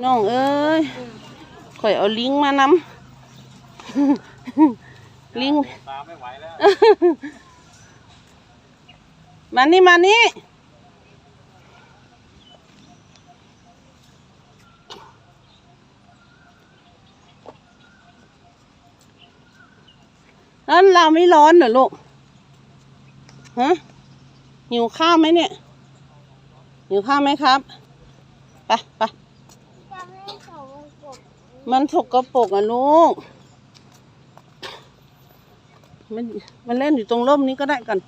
พี่น้องเอ้ยข่อยเอาลิงก์มานำลิงก์ตามไม่ไหวแล้ว มานี่มานี่แล้วเราไม่ร้อนเหรอลูก ฮะ หิวข้าวไหมเนี่ย หิวข้าวไหมครับ ไปไป จะให้เขากด มันถกกระปรกอะลูก มันมันเล่นอยู่ตรงร่มนี้ก็ได้กัน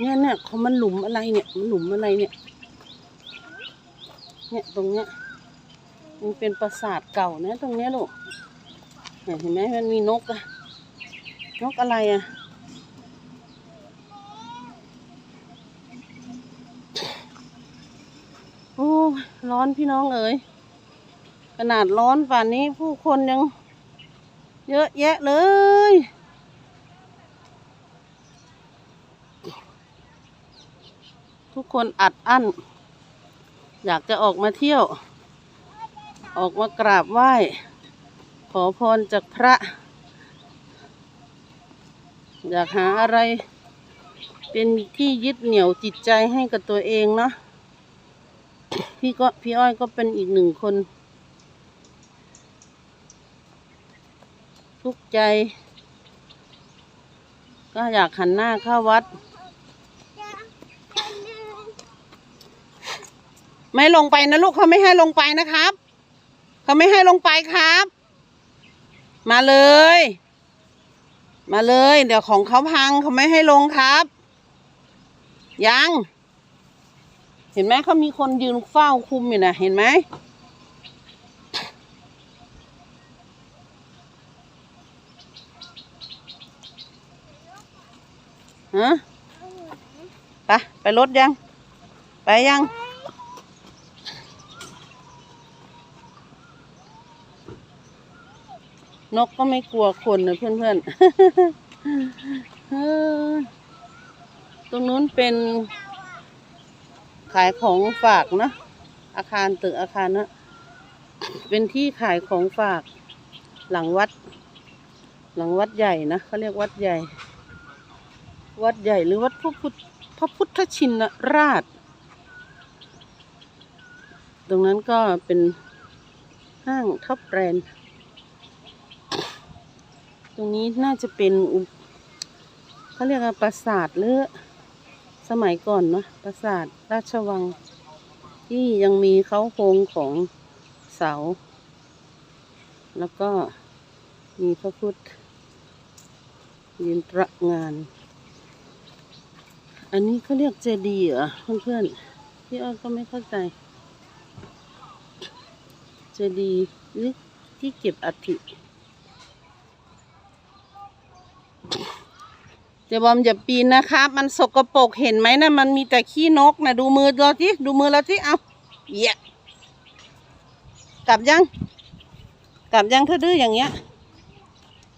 เนี่ยเนี่ยเขามันหลุมอะไรเนี่ย มันหลุมอะไรเนี่ย เนี่ยตรงเนี้ย มันเป็นปราสาทเก่านะ ตรงเนี้ยลูกเนี่ยเห็นไหมมันมีนกอะนกอะไรอะโอ้ย ร้อนพี่น้องเอ๋ยขนาดร้อนป่านนี้ผู้คนยัง เยอะแยะเลย ทุกคนอัดอั้น อยากจะออกมาเที่ยว ออกมากราบไหว้ ขอพรจากพระ อยากหาอะไร เป็นที่ยึดเหนี่ยวจิตใจให้กับตัวเองเนาะ พี่ก็พี่อ้อยก็เป็นอีกหนึ่งคน ทุกใจ ก็อยากหันหน้าเข้าวัด ไม่ลงไปนะลูกเขาไม่ให้ลงไปนะครับ เขาไม่ให้ลงไปครับ มาเลย มาเลย เดี๋ยวของเขาพังเขาไม่ให้ลงครับ ยัง เห็นไหมเขามีคนยืนเฝ้าคุมอยู่นะเห็นไหมฮะไปไปรถยัง ไปยัง นกก็ไม่กลัวคนนะเพื่อนๆเออตรงนู้นเป็น ขายของฝากนะ อาคารตึกอาคารนะเป็นที่ขายของฝากหลังวัด หลังวัดใหญ่นะเขาเรียกวัดใหญ่ วัดใหญ่หรือวัดพระพุทธพระพุทธชินราช ตรงนั้นก็เป็นห้างท็อปแบรนด์ตรงนี้น่าจะเป็นเขาเรียกว่าปราสาทหรือ สมัยก่อนเนาะปราสาทราชวัง ที่ยังมีเขาโครงของเสา แล้วก็มีพระพุทธยืนตระงาน อันนี้เขาเรียกเจดีย์เหรอเพื่อนๆพี่อ้อยก็ไม่เข้าใจ เจดีย์หรือที่เก็บอัฐิ เดบอมอย่าปีนนะครับ มันสกปรกเห็นไหมนะมันมีแต่ขี้นกนะดูมือเราทีดูมือเราทีเอาเหี้ยกลับยัง กลับยังถ้าดื้ออย่างเงี้ย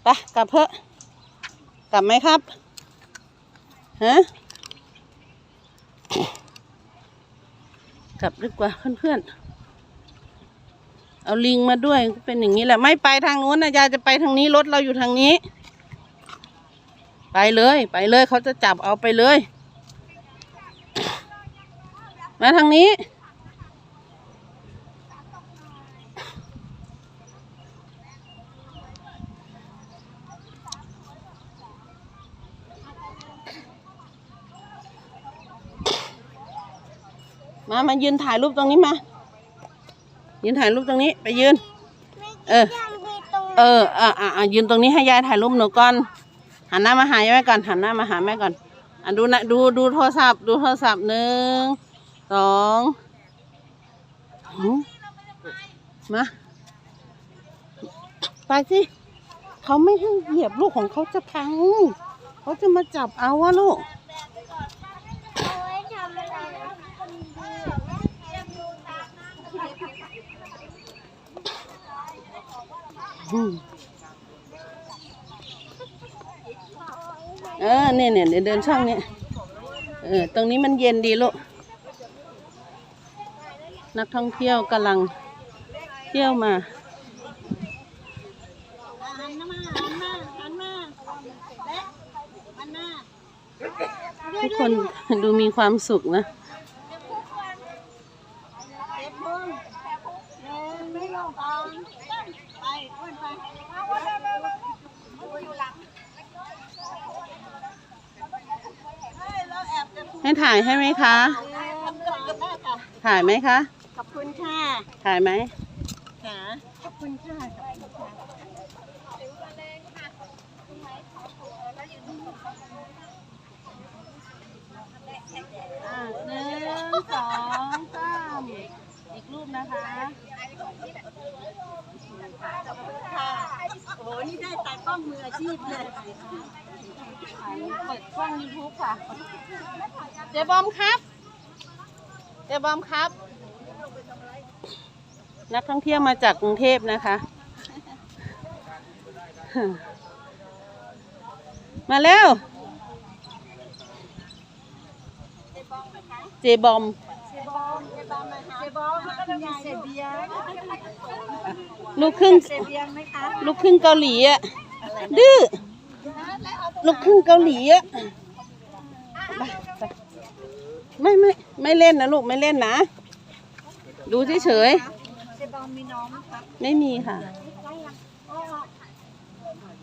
ไปกลับเถอะกลับไหมครับฮะกลับดีกว่าเพื่อนๆเอาลิงมาด้วยก็เป็นอย่างนี้แหละไม่ไปทางนู้นนะยายจะไปทางนี้รถเราอยู่ทางนี้ ไปเลย ไปเลยเขาจะจับเอาไปเลย มาทางนี้ มามายืนถ่ายรูปตรงนี้มา ยืนถ่ายรูปตรงนี้ ไปยืน เออ เอออะอะอะยืนตรงนี้ให้ยายถ่ายรูปหนูก่อน หันหน้ามาหายายก่อนหันหน้ามาหาแม่ก่อนอะดูนะดูดูโทรศัพท์ดูโทรศัพท์หนึ่งสองมาไปสิเขาไม่ให้เหยียบลูกของเขาจะพังเขาจะมาจับเอาวะลูกอืม ออเนี่ยเนี่ยเดินเดินช่องนี้เอเออตรงนี้มันเย็นดีลูกนักท่องเที่ยวกำลังเที่ยวมาหันมาหันมาหันมาเล็กหันมาทุกคนดูมีความสุขนะ ให้ถ่ายให้ไหมคะทำก่อนได้ค่ะถ่ายไหมคะ ขอบคุณค่ะถ่ายไหมค่ะขอบคุณค่ะขอบคุณค่ะอ่าหนึ่งสองสามอีกรูปนะคะค่ะโอ้โหนี่ได้ตากล้องมืออาชีพเลย เปิดกล้อง YouTube ค่ะ เจ๊บอมครับ เจ๊บอมครับ นักท่องเที่ยวมาจากกรุงเทพนะคะ มาเร็วเจบอมเซบอมเซบอมนะคะเซบอมแล้วก็มีเซเบียงลูกครึ่งเซเบียงไหมคะลูกครึ่งเกาหลีอะดื้อ ลูกครึ่งเกาหลีอะไปไปไม่ไม่ไม่เล่นนะลูกไม่เล่นนะ ดูเฉยเซบอมมีน้องไมคะๆไม่มีค่ะ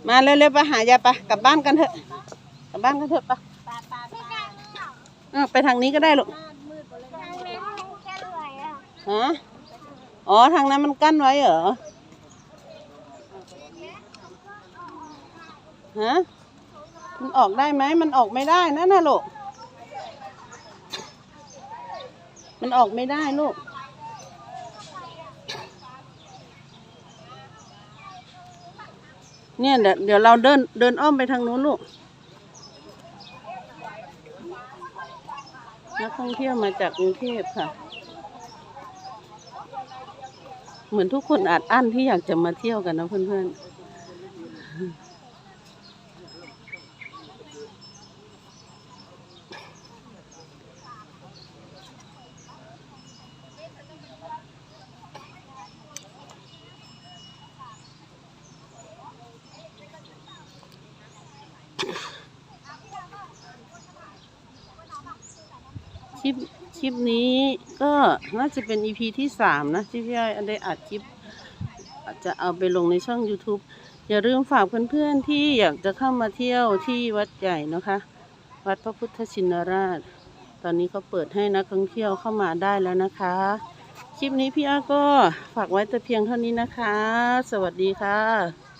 มาเร็วๆไปหายาไปกลับบ้านกันเถอะ กลับบ้านกันเถอะปปลาปลาไปทางนี้ก็ได้ลูกฮะอ๋อ ทางนั้นมันกั้นไว้เหรอ ฮะ มันออกได้ไหม มันออกไม่ได้นะน่ะลูก มันออกไม่ได้ลูก เนี่ยเดี๋ยวเดี๋ยวเราเดินเดินอ้อมไปทางนู้นลูก นักท่องเที่ยวมาจากกรุงเทพค่ะ เหมือนทุกคนอัดอั้นที่อยากจะมาเที่ยวกันนะเพื่อนๆ คลิปคลิปนี้ก็น่าจะเป็น EP ที่สามนะ ที่พี่อ้อยได้อัดคลิป อาจจะเอาไปลงในช่อง YouTube อย่าลืมฝากเพื่อนๆที่อยากจะเข้ามาเที่ยวที่วัดใหญ่นะคะ วัดพระพุทธชินราช ตอนนี้เขาเปิดให้นักท่องเที่ยวเข้ามาได้แล้วนะคะ คลิปนี้พี่อ้อยก็ฝากไว้แต่เพียงเท่านี้นะคะ สวัสดีค่ะ